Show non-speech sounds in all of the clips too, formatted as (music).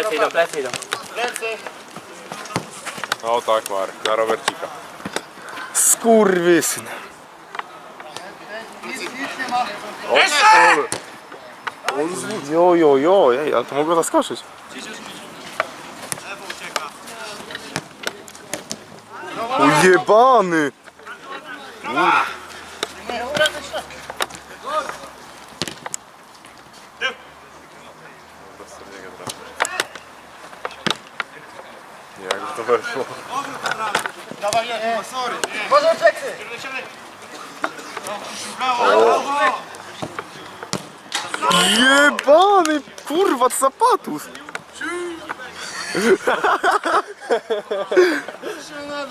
Plecy idą, plecy idą. O tak, Mark, na rowercika. Skurwysyn. Jo, jo, jo, ej, ale to mogło zaskoczyć. Ujebany! Rozsądniego Nie, jak to weszło. Jebany! Kurwa, co za patus!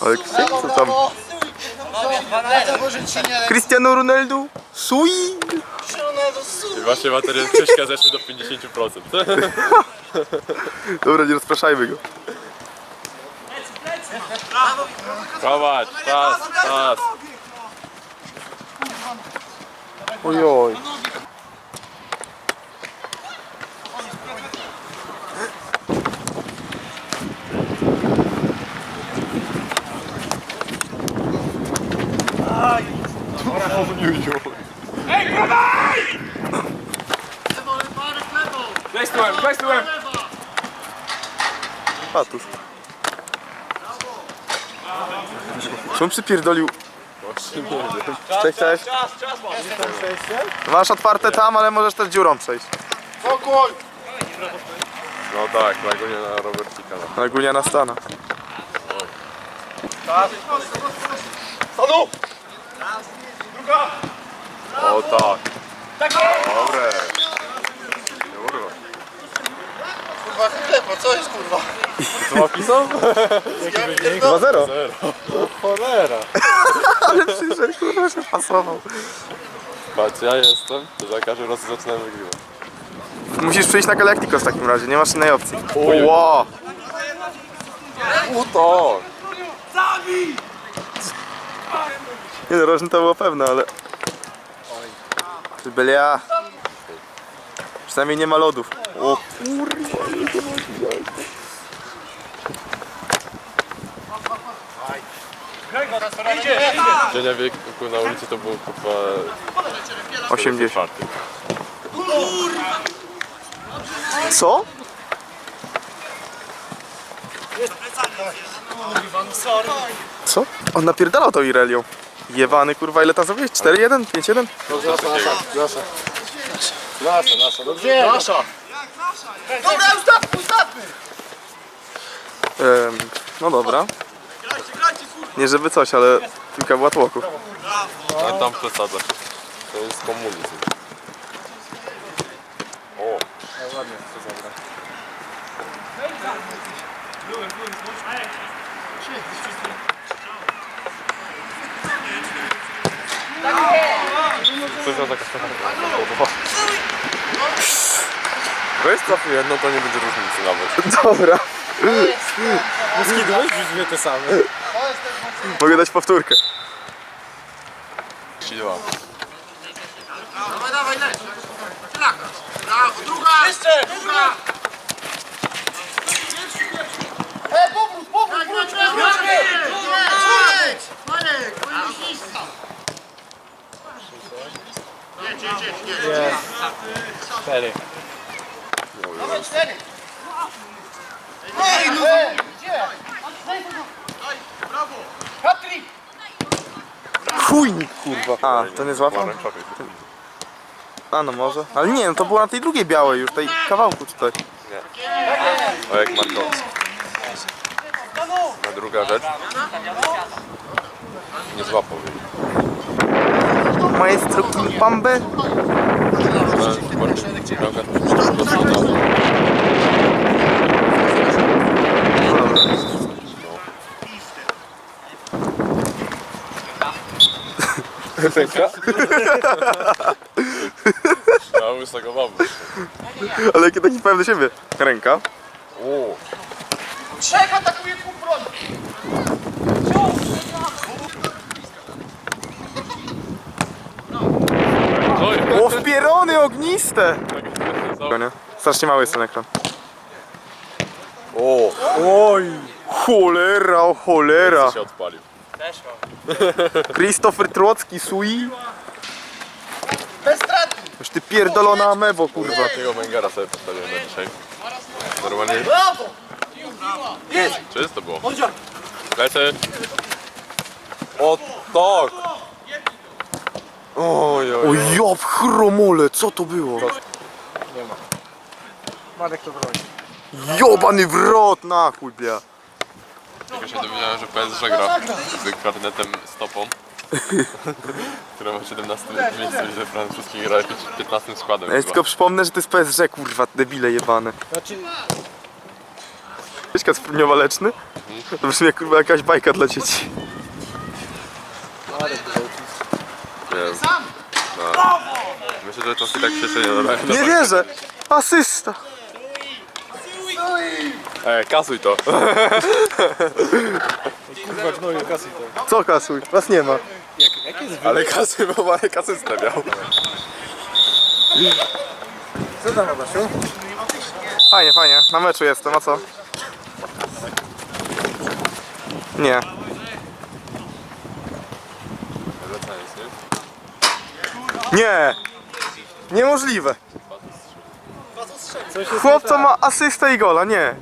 Ale co tam? Cristiano Ronaldo? Sui! I właśnie materiał Krzyśka zeszły do 50%. Dobra, nie rozpraszajmy go. Prowadź, czas, czas. Ojoj. Weź tyłem, weź tyłem. Patus. Czy on przypierdolił? Cześć, cześć. Masz otwarte tam, ale możesz też dziurą przejść. No tak, tak, nie na rowercika. No. Na Stana. O tak. Dobre. Kurwa. Co jest kurwa? Smoki są? 2-0. Cholera. Ale przyszedł, kurwa, się pasował. Patrz, ja jestem, to za każdym razem zaczynam wygrywać. Musisz przyjść na Galacticos w takim razie, nie masz innej opcji. Oj. Ło! U to! Nie no, rożny to było pewne, ale... Bylia. Przynajmniej nie ma lodów. O Dzienia wieku na ulicy to było kurwa... 80. czwarty. Co? Co? On napierdalał tą Irelią. Jewany kurwa, ile tam zrobiłeś? 4-1? 5-1? Nasza, nasza, dobrze. Dobra, ustawmy, ustawmy! Em, no dobra. Nie żeby coś, ale kilka była tłoków. A tam przesadzasz. To jest komunizm. O, coś na taka Weź trafił jedno, to nie będzie różnicy nawet. (laughs) Dobra. Skidłeś już te same. Mogę dać powtórkę. Siła. Dawaj, dawaj, leć! Druga! Jeszcze! Druga! E, powrót, powrót, wróć, wróć! Wróć! Marek, powinieneś iść! Jedź. Cztery. Dawaj, cztery! Ej, no! Gdzie? Brawo! Patryk! Chujnik kurwa. A, to nie złapał? A no może. Ale nie, no to było na tej drugiej białej już, tej kawałku tutaj. O jak Markowski. A druga rzecz. Nie złapał jej. Maestro King Pambe. Bramka dosyć Ręka? Ja bym z tego mam. Ale jaki taki pewny siebie. Ręka. O, Trzech atakuje dwóch broni! to O, wpierony ogniste! Nie? Strasznie mały jest ten ekran. Oj! Cholera, o cholera! się odpalił. Christopher Trocki, Sui. Bez straty. Już ty pierdolona amebo, kurwa. Tego Mengera sobie postawiłem na dzisiaj. Normalnie Brawo. Jest. czysto było. Lecę. O tak! Oj, oj, O ja w chromole, co to było? Marek to broni. Jobany wrot, na chuj, blia. Tylko się dowiedziałem, że PSG gra z karnetem stopą. (laughs) Która ma 17 miejsce, że francuski gra 15 składem. Ja chyba. tylko przypomnę, że to jest PSG, kurwa, debile jebane. Znaczy, Wiesz, Kacpr waleczny? To brzmi jak kurwa jakaś bajka dla dzieci. Marek to autist. Nie wiem. No. Myślę, że to się tak się nie. Nie wierzę! Asysta! Ej, kasuj to. Kurwa gnoju, kasy to. Co kasuj? Was nie ma. Ale kasy, bo Marek asystę miał. Co tam Adasiu? Fajnie, fajnie. Na meczu jestem, a co? Nie. Nie! Niemożliwe. Chłopca ma asystę i gola, nie.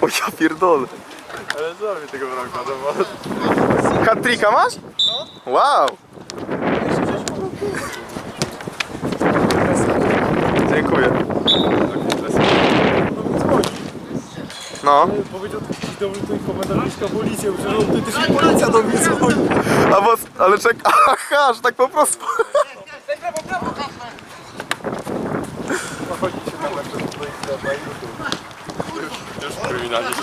O ja pierdolę. Ale mi tego bramka, to Hat-tricka masz? No. Wow. Dziękuję. No. Powiedział jakiś dobry tutaj komendant miejska policja, że autentycznie policja do mnie dzwoni. A bo, ale czek, (laughs) aha, że tak po prostu. Brawo, brawo, Kacper. Chodzi się na przykład na YouTube. Kryminalnie się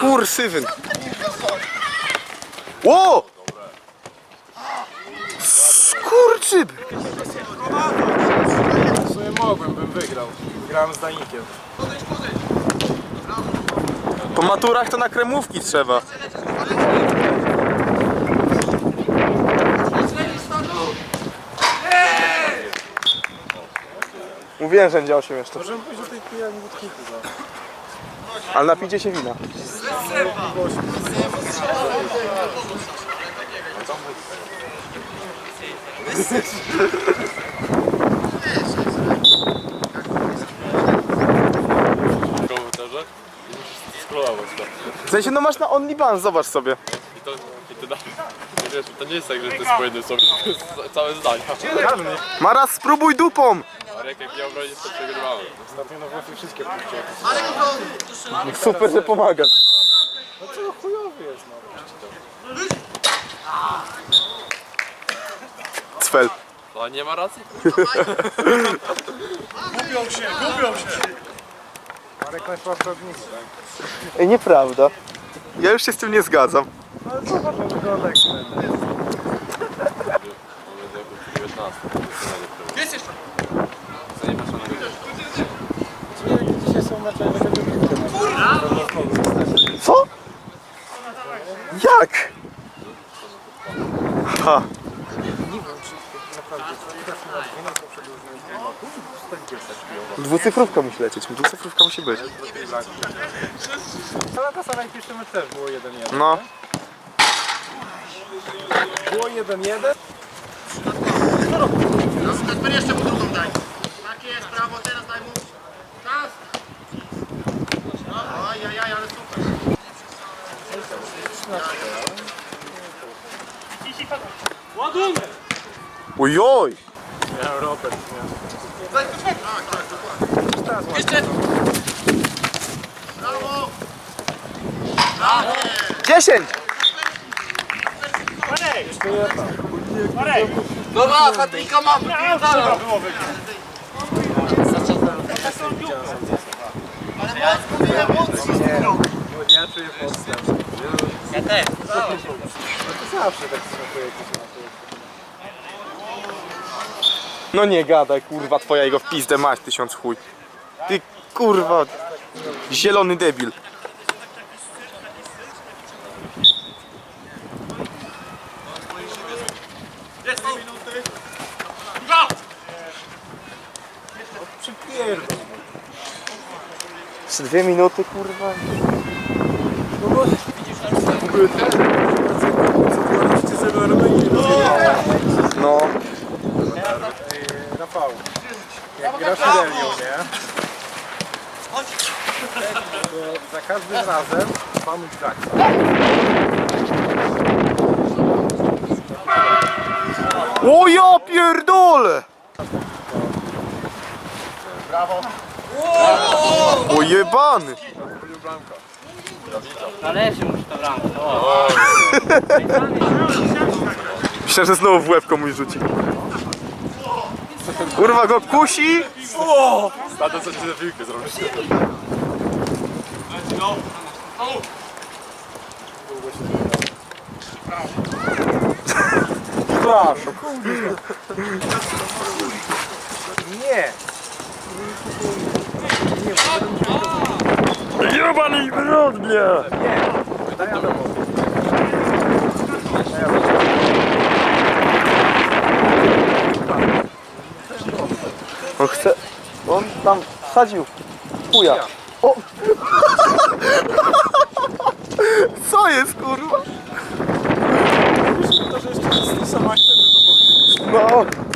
Kursywyn. Ło! Skurczyb! W sumie mogłem, bym wygrał. Grałem z Danikiem. Po maturach to na kremówki trzeba. Mówiłem, że będzie 8 jeszcze. Możemy pójść do tej pijani wódki za. Ale napicie się wina. w komputerze i musisz scrollować to. W sensie, no masz na OnlyFans, zobacz sobie. I to, i ty da, i wiesz, to nie jest tak, że to jest po jednym słowie, jest całe zdania. Maraz, spróbuj dupą! Marek jak miał bronić, to przegrywałem. Ostatnio na Włochy wszystkie puściłem. Super, że pomagasz. No co chujowy jest no. Cfel. To nie ma racji? (laughs) Gubią się, gubią się. Marek najprawdopodobniejszy, tak? Ej, nieprawda. Ja już się z tym nie zgadzam. Ale zobacz, wygląda jak średnio. Pomiędzy jako 19. Jest jeszcze. Co nie masz na Dzisiaj są mecze, Co? Jak? Ha. Dwucyfrówka musi lecieć, dwucyfrówka musi być. Cała ta sama jak też było 1-1. No. Było 1-1. Kacper jeszcze mu drugą daj. Tak jest, brawo, teraz daj mu. Czas. Ajajaj, ale super. Ojoj! Miałem Robert, Tak, tak, dokładnie. Jeszcze. Brawo. 10! Dobra, Patryka mam. Ja czuję. Ja też. No zawsze tak smakuje. No nie gadaj, kurwa, twoja jego w pizdę masz tysiąc chuj. Ty kurwa, zielony debil. Przypierdol. Jeszcze dwie minuty, kurwa. No bo... W ogóle ten... Co sobie Armenii No, Rafał, jak Irelią, nie? To za każdym razem panuj tak. O ja pierdolę! O jebany! Należy mu się to bramka. O. Myślę, że znowu w łeb komuś rzuci. Kurwa go kusi! A to co ci za piłkę zrobisz? Przepraszam. Nie. Jebany brud mnie! On chce... On tam wsadził. Chuja. O! (laughs) Co jest kurwa? No!